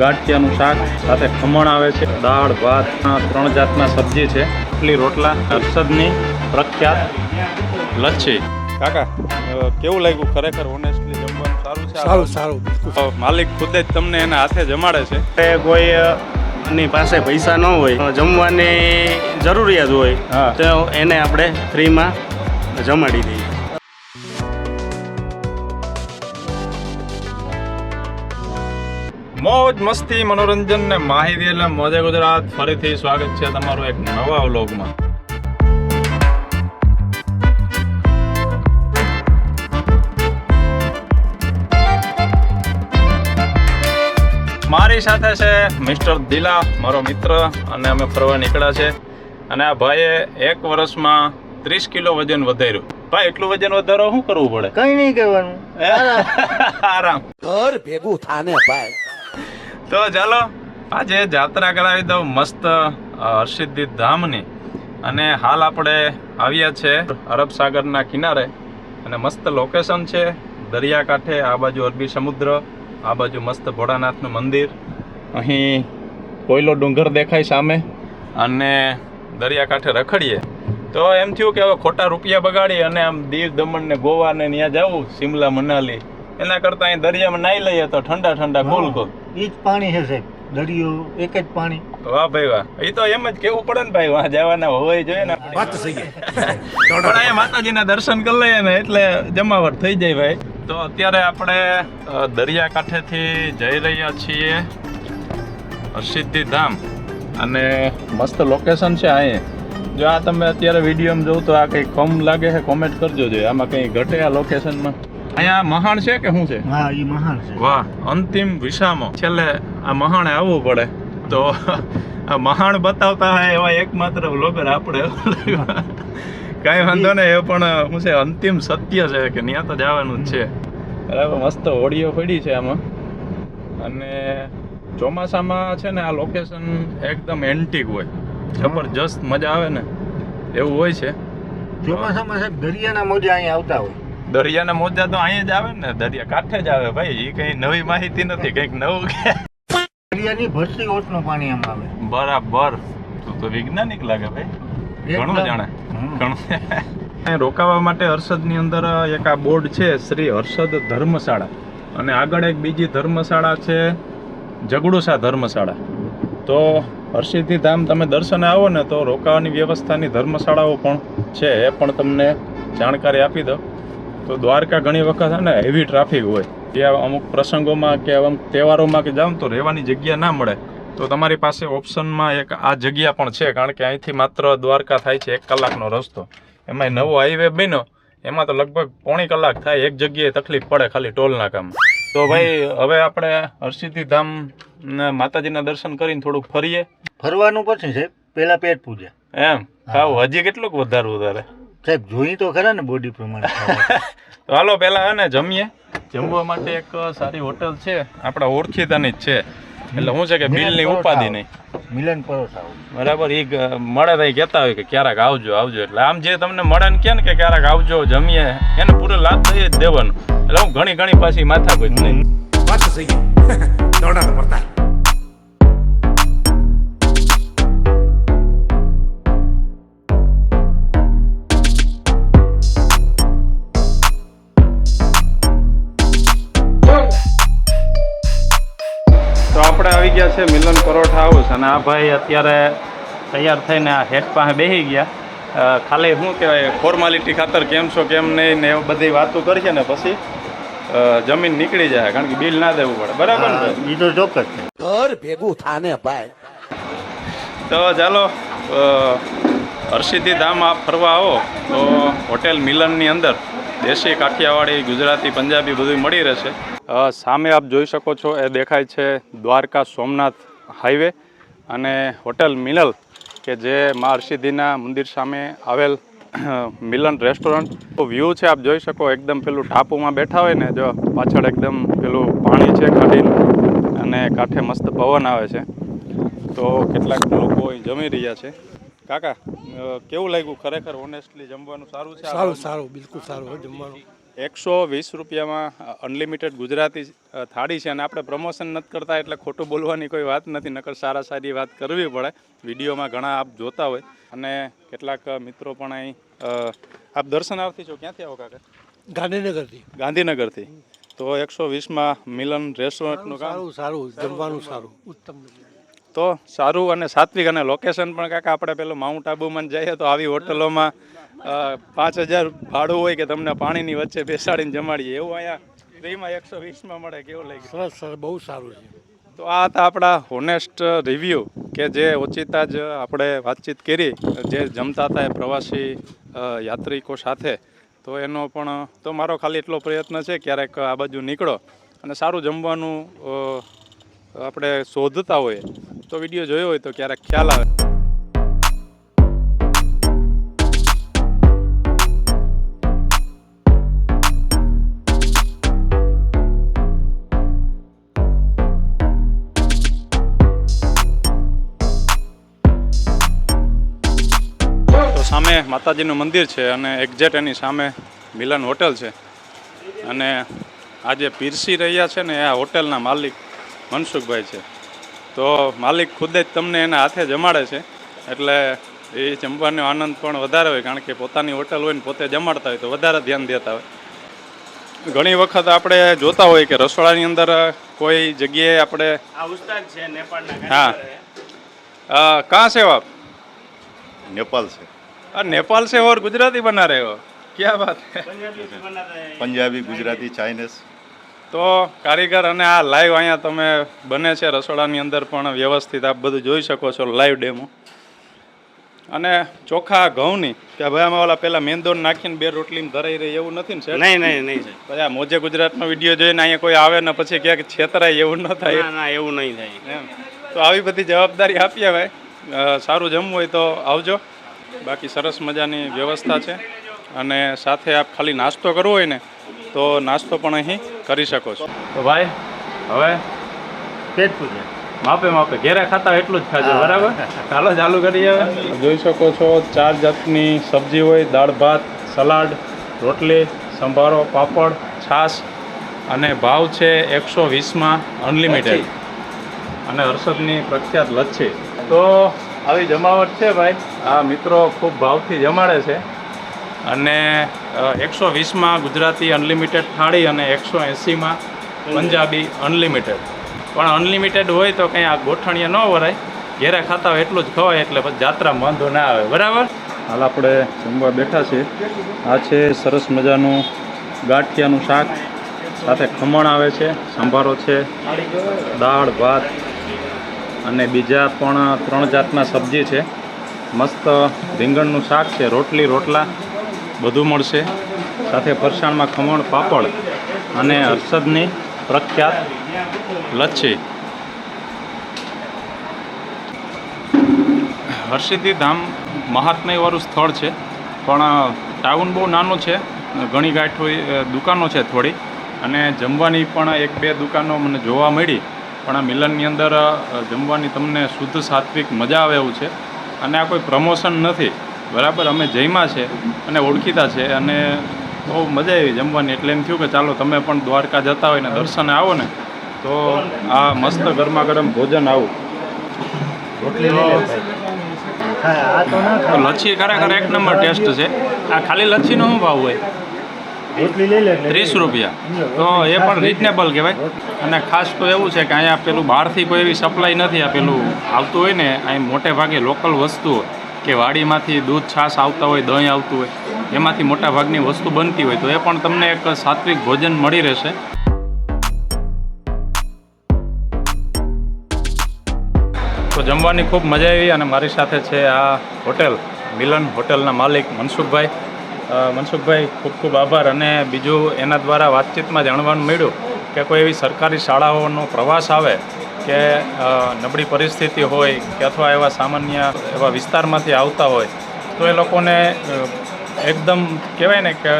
ગાંઠિયાનું શાક સાથે ખમણ આવે છે. દાળ ભાત ત્રણ જાતના સબ્જી છે. એટલી રોટલા હર્ષદની પ્રખ્યાત લચ્છી. કાકા કેવું લાગ્યું ખરેખર? ઓનેસ્ટલી જમવાનું સારું છે સારું સારું માલિક ખુદે જ તમને એના હાથે જમાડે છે. તે કોઈ ની પાસે પૈસા ન હોય જમવાની જરૂરિયાત હોય હા. તો એને આપણે ફ્રીમાં જમાડી દઈએ. મોજ મસ્તી મનોરંજન ને માહિતી એટલે મોજે ગુજરાત. ફરીથી સ્વાગત છે તમારું એક નવા વ્લોગમાં. મારી સાથે છે મિસ્ટર દિલા મારો મિત્ર અને અમે ફરવા નીકળ્યા છે. અને આ ભાઈએ એક વર્ષમાં ત્રીસ કિલો વજન વધાર્યું. ભાઈ એટલું વજન વધારો શું કરવું પડે? કઈ નહીં કહેવાનું આરામ. ઘર ભેગું થાને ભાઈ. તો ચાલો, આજે જાત્રા કરાવી દઉં મસ્ત હર્ષિદ્ધિ ધામની. અને હાલ આપણે આવ્યા છે અરબ સાગરના કિનારે. અને મસ્ત લોકેશન છે, દરિયાકાંઠે, આ બાજુ અરબી સમુદ્ર, આ બાજુ મસ્ત ભોળાનાથનું મંદિર. અહીં કોયલો ડુંગર દેખાય સામે. અને દરિયાકાંઠે રખડીએ. તો એમ થયું કે હવે ખોટા રૂપિયા બગાડી અને આમ દીવ, દમણ ને ગોવા ને ત્યાં જવું શિમલા, મનાલી. એના કરતાં અહીં દરિયામાં નાહી લઈએ તો ઠંડા ઠંડા ગોલ કુલ એ જ પાણી છે સાહેબ દરિયો એક જ પાણી. વાહ ભાઈ વાહ. એ તો એમ જ કેવું પડે ને ભાઈ વાં જવાના હોય જોઈએ ને. વાત વાત ગઈ પણ અહીંયા માતાજીના દર્શન કરી લઈએ ને એટલે જમાવટ થઈ જાય ભાઈ. તો અત્યારે આપણે અ, દરિયાકાંઠેથી જઈ રહ્યા છીએ હરસિદ્ધિ ધામ. અને મસ્ત લોકેશન છે અહીંયા. જો આ તમે અત્યારે વિડીયોમાં જોવ તો આ કંઈ કમ લાગે છે કોમેન્ટ કરજો જોઈએ આમાં કંઈ ઘટે આ લોકેશનમાં અહીંયા મહાણ છે કે શું છે? હા એ મહાણ છે. વાહ અંતિમ વિસામો. છેલ્લે આ મહાણે આવવું પડે. તો આ મહાણ બતાવતા હોય એવા એકમાત્ર વ્લોગર આપણે. કાંઈ વાંધો નહીં એ પણ શું છે અંતિમ સત્ય છે કે ત્યાં તો જવાનું જ છે. બરાબર મસ્ત હોડીઓ પડી છે આમાં. અને ચોમાસામાં છે ને આ લોકેશન એકદમ એન્ટિક હોય. જબરજસ્ત મજા આવે ને. એવું હોય છે. ચોમાસામાં સાહેબ દરિયાના મોજા અહીંયા આવતા હોય. દરિયાના મોજા તો અહીંયા જ આવે ને દરિયા કાંઠે જ આવે ભાઈ. એ કઈ નવી માહિતી નથી કંઈક નવું કે દરિયાની ભરતી ઓટનું પાણી આમ આવે. બરાબર. તું તો વૈજ્ઞાનિક લાગે ભાઈ. ઘણું જાણે. ઘણું. રોકાવા માટે હર્ષદની અંદર એક આ બોર્ડ છે શ્રી હર્ષદ ધર્મશાળા. અને આગળ એક બીજી ધર્મશાળા છે જગડુસા ધર્મશાળા. તો હર્ષિદ્ધિ ધામ તમે દર્શને આવો ને તો રોકાવાની વ્યવસ્થાની ધર્મશાળાઓ પણ છે એ પણ તમને જાણકારી આપી દો તો દ્વારકા ઘણી વખત છે ને હેવી ટ્રાફિક હોય. ત્યાં અમુક પ્રસંગોમાં કે અમુક તહેવારોમાં કે જાવ તો રહેવાની જગ્યા ના મળે. તો તમારી પાસે ઓપ્શનમાં એક આ જગ્યા પણ છે કારણ કે અહીંથી માત્ર દ્વારકા થાય છે એક કલાકનો રસ્તો. એમાં નવો હાઈવે બન્યો એમાં તો લગભગ પોણી કલાક થાય એક જગ્યાએ તકલીફ પડે ખાલી ટોલ નાકામાં તો ભાઈ હવે આપણે હરસિદ્ધિ ધામ માતાજીના દર્શન કરીને થોડુંક ફરીએ. ફરવાનું પછી છે પેલા પેટ પૂજા. એમ ખાવ? હજી કેટલુંક વધારવું તારે? સાહેબ જોઈ તો ખરા ને બોડી પ્રમાણે. હાલો પહેલા હે ને જમીએ. જમવા માટે એક સારી હોટલ છે. આપણા ઓળખીતાની જ છે. એટલે શું છે કે બિલની ઉપાધિ નહીં. મિલન પરોઠા બરાબર એ મળે તો કહેતા હોય કે ક્યારેક આવજો આવજો. એટલે આમ જે તમને મળે ને કે ને કે ક્યારેક આવજો જમીએ. એને પૂરો લાભ થઈ જ દેવાનું. એટલે હું ઘણી ઘણી પાછી માથા કોઈ નહીં પાછું થઈ ગયું દોડા પડતા. અને આ ભાઈ અત્યારે તૈયાર થઈને આ હેડ પાસે બેસી ગયા. ખાલી શું કહેવાય ફોર્માલિટી ખાતર કેમ છો કેમ નહીં ને એવું બધી વાતો કરશે ને પછી જમીન નીકળી જાય કારણ કે બિલ ના દેવું પડે. બરાબર ને? ઈ ચોક્કસ ઘર ભેગું થાને ભાઈ. તો ચાલો હર્ષિદ્ધિ ધામ આપ ફરવા આવો. તો હોટેલ મિલનની અંદર દેશી કાઠિયાવાડી ગુજરાતી પંજાબી બધું મળી રહેશે. સામે આપ જોઈ શકો છો એ દેખાય છે દ્વારકા સોમનાથ હાઈવે અને હોટેલ મિનલ કે જે મા હર્ષિદ્ધિના મંદિર સામે આવેલ મિલન રેસ્ટોરન્ટ. વ્યૂ છે આપ જોઈ શકો એકદમ પેલું ટાપુમાં બેઠા હોય ને જો પાછળ એકદમ પેલું પાણી છે ખાડીનું અને કાંઠે મસ્ત પવન આવે છે. તો કેટલાક લોકો અહીં જમી રહ્યા છે. કાકા કેવું લાગ્યું ખરેખર? ઓનેસ્ટલી જમવાનું સારું છે સારું સારું બિલકુલ સારું જમવાનું. એકસો વીસ રૂપિયામાં અનલિમિટેડ ગુજરાતી થાળી છે અને આપણે પ્રમોશન નથી કરતા એટલે ખોટું બોલવાની કોઈ વાત નથી નકર સારા સારી વાત કરવી પડે. વિડીયોમાં ઘણા આપ જોતા હોય. અને કેટલાક મિત્રો પણ અહીં અ, આપ દર્શનાર્થી છો? ક્યાંથી આવો કાકા? ગાંધીનગરથી. ગાંધીનગરથી. તો એકસો વીસમાં મિલન રેસ્ટોરન્ટનું કામ? સારું સારું જમવાનું સારું. ઉત્તમ. તો સારું અને સાત્વિક અને લોકેશન પણ કાકા આપણે પેલું માઉન્ટ આબુમાં જઈએ તો આવી હોટલોમાં પાંચ હજાર ભાડું હોય કે તમને પાણીની વચ્ચે બેસાડીને જમાડીએ. એવું અહીંયા ફ્રીમાં એકસો વીસમાં મળે કેવું લાગે સરસ સર બહુ સારું છે. તો આ હતા આપણા હોનેસ્ટ રિવ્યૂ કે જે ઓચિતા જ આપણે વાતચીત કરી જે જમતા હતા એ પ્રવાસી યાત્રિકો સાથે. તો એનો પણ તો મારો ખાલી એટલો પ્રયત્ન છે ક્યારેક આ બાજુ નીકળો. અને સારું જમવાનું આપણે શોધતા હોઈએ. તો વીડિયો જોયો હોય તો ક્યારેક ખ્યાલ આવે. સામે માતાજીનું મંદિર છે અને એક્ઝેક્ટ એની સામે મિલન હોટેલ છે. અને આજે પીરસી રહ્યા છે ને આ હોટેલના માલિક મનસુખભાઈ છે. તો માલિક ખુદે જ તમને એના હાથે જમાડે છે. એટલે એ જમવાનો આનંદ પણ વધારે હોય કારણ કે પોતાની હોટલ હોય ને પોતે જમાડતા હોય તો વધારે ધ્યાન દેતા હોય. ઘણી વખત આપણે જોતા હોય કે રસોડાની અંદર કોઈ જગ્યાએ આપણે હા. કાં છે બાપ? નેપાલ છે. આ નેપાલ છે ઓર ગુજરાતી બના રહે હો? ક્યા બાત પંજાબી ગુજરાતી ચાઇનીઝ. તો કારીગર અને આ લાઈવ અહીંયા તમે બને છે રસોડાની અંદર પણ વ્યવસ્થિત આપ બધું જોઈ શકો છો લાઈવ ડેમો અને ચોખા ઘઉંની કે ભાઈ અમે ઓલા પેલા મેંદો નાખીને બે રોટલી ધરાઈ રહી એવું નથી ને સર નહીં નહીં નહીં પછી આ મોજે ગુજરાતનો વીડિયો જોઈને અહીંયા કોઈ આવે ને પછી ક્યાંક છેતરાય એવું ન થાય. ના ના એવું નહીં થાય. એમ. તો આવી બધી જવાબદારી આપીએ ભાઈ. સારું જમવું હોય તો આવજો. બાકી સરસ મજાની વ્યવસ્થા છે. અને સાથે આપ ખાલી નાસ્તો કરવો હોય ને તો નાસ્તો પણ અહીં કરી શકો છો. તો ભાઈ હવે પેટ પૂજે માપે માપે. ઘેરે ખાતા એટલું જ ખાજો બરાબર? ચાલો ચાલુ કરીએ હવે. જોઈ શકો છો ચાર જાતની સબ્જી હોય દાળ ભાત સલાડ રોટલી સંભારો પાપડ છાશ અને ભાવ છે એકસો વીસમાં અનલિમિટેડ અને હર્ષદની પ્રખ્યાત લચ્છી. તો આવી જમાવટ છે ભાઈ. આ મિત્રો ખૂબ ભાવથી જમાડે છે. અને એકસો વીસમાં ગુજરાતી અનલિમિટેડ થાળી અને એકસો એંસીમાં પંજાબી અનલિમિટેડ. પણ અનલિમિટેડ હોય તો કંઈ આ ગોઠણીયા ન વરાય. ઘેરે ખાતા હોય એટલું જ ખવાય, એટલે પછી જાત્રામાં વાંધો ના આવે. બરાબર? હાલ આપણે જમવા બેઠા છીએ. આ છે સરસ મજાનું ગાંઠિયાનું શાક. સાથે ખમણ આવે છે, સંભારો છે, દાળ, ભાત અને બીજા પણ ત્રણ જાતના સબ્જી છે. મસ્ત રીંગણનું શાક છે, રોટલી, રોટલા બધું મળશે. સાથે ફરસાણમાં ખમણ, પાપડ અને હર્ષદની પ્રખ્યાત લચ્છી. હર્ષિદી ધામ મહાત્મયવાળું સ્થળ છે, પણ ટાઉન બહુ નાનું છે, ઘણી ગાંઠો દુકાનો છે થોડી, અને જમવાની પણ એક બે દુકાનો મને જોવા મળી, પણ આ મિલનની અંદર જમવાની તમને શુદ્ધ સાત્વિક મજા આવે એવું છે, અને આ કોઈ પ્રમોશન નથી. બરાબર અમે જમ્યા છે અને ઓળખીતા છે અને બહુ મજા આવી જમવાની. એટલે એમ થયું કે ચાલો તમે પણ દ્વારકા જતા હોય ને દર્શને આવો ને તો આ મસ્ત ગરમા ગરમ ભોજન આવું. લચ્છી ખરેખર એક નંબર ટેસ્ટ છે. આ ખાલી લચ્છીનો શું ભાવ હોય? ત્રીસ રૂપિયા. તો એ પણ રિઝનેબલ કહેવાય. અને ખાસ તો એવું છે કે અહીંયા પેલું બહારથી કોઈ એવી સપ્લાય નથી આ પેલું આવતું હોય ને અહીં મોટે ભાગે લોકલ વસ્તુઓ કે વાડીમાંથી દૂધ, છાશ આવતા હોય, દહીં આવતું હોય, એમાંથી મોટા ભાગની વસ્તુ બનતી હોય, તો એ પણ તમને એક સાત્વિક ભોજન મળી રહેશે. તો જમવાની ખૂબ મજા આવી અને મારી સાથે છે આ હોટેલ, મિલન હોટેલના માલિક મનસુખભાઈ. મનસુખભાઈ, ખૂબ ખૂબ આભાર અને બીજું એના દ્વારા વાતચીતમાં જાણવાનું મળ્યું કે કોઈ એવી સરકારી શાળાઓનો પ્રવાસ આવે કે નબળી પરિસ્થિતિ હોય કે અથવા એવા સામાન્ય એવા વિસ્તારમાંથી આવતા હોય, તો એ લોકોને એકદમ કહેવાય ને કે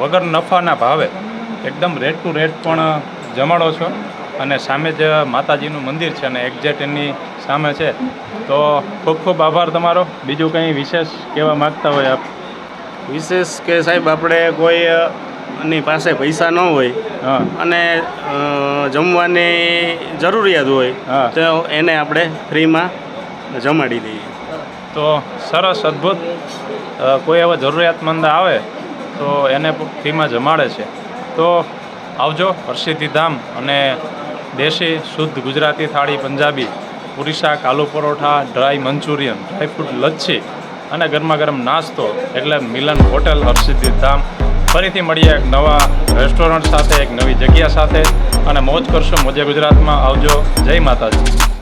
વગર નફાના ભાવે એકદમ રેટ ટુ રેટ પણ જમાડો છો. અને સામે જ માતાજીનું મંદિર છે અને એક્ઝેક્ટ એની સામે છે, તો ખૂબ ખૂબ આભાર તમારો. બીજું કંઈ વિશેષ કહેવા માગતા હોય આપ? વિશેષ કે સાહેબ, આપણે કોઈ ની પાસે પૈસા ન હોય હા. અને જમવાની જરૂરિયાત હોય હા. તો એને આપણે ફ્રીમાં જમાડી દઈએ. તો સરસ અદ્ભુત કોઈ એવા જરૂરિયાતમંદ આવે તો એને ફ્રીમાં જમાડે છે. તો આવજો હર્ષિતી ધામ અને દેશી શુદ્ધ ગુજરાતી થાળી પંજાબી પૂરી શાક aloo paratha dry Manchurian dry fruit lassi અને ગરમા ગરમ નાસ્તો એટલે મિલન હોટેલ હર્ષિતી ધામ. ફરીથી મળીએ એક નવા રેસ્ટોરન્ટ સાથે, એક નવી જગ્યા સાથે. અને મોજ કરશો. મોજે ગુજરાતમાં આવજો. જય માતાજી.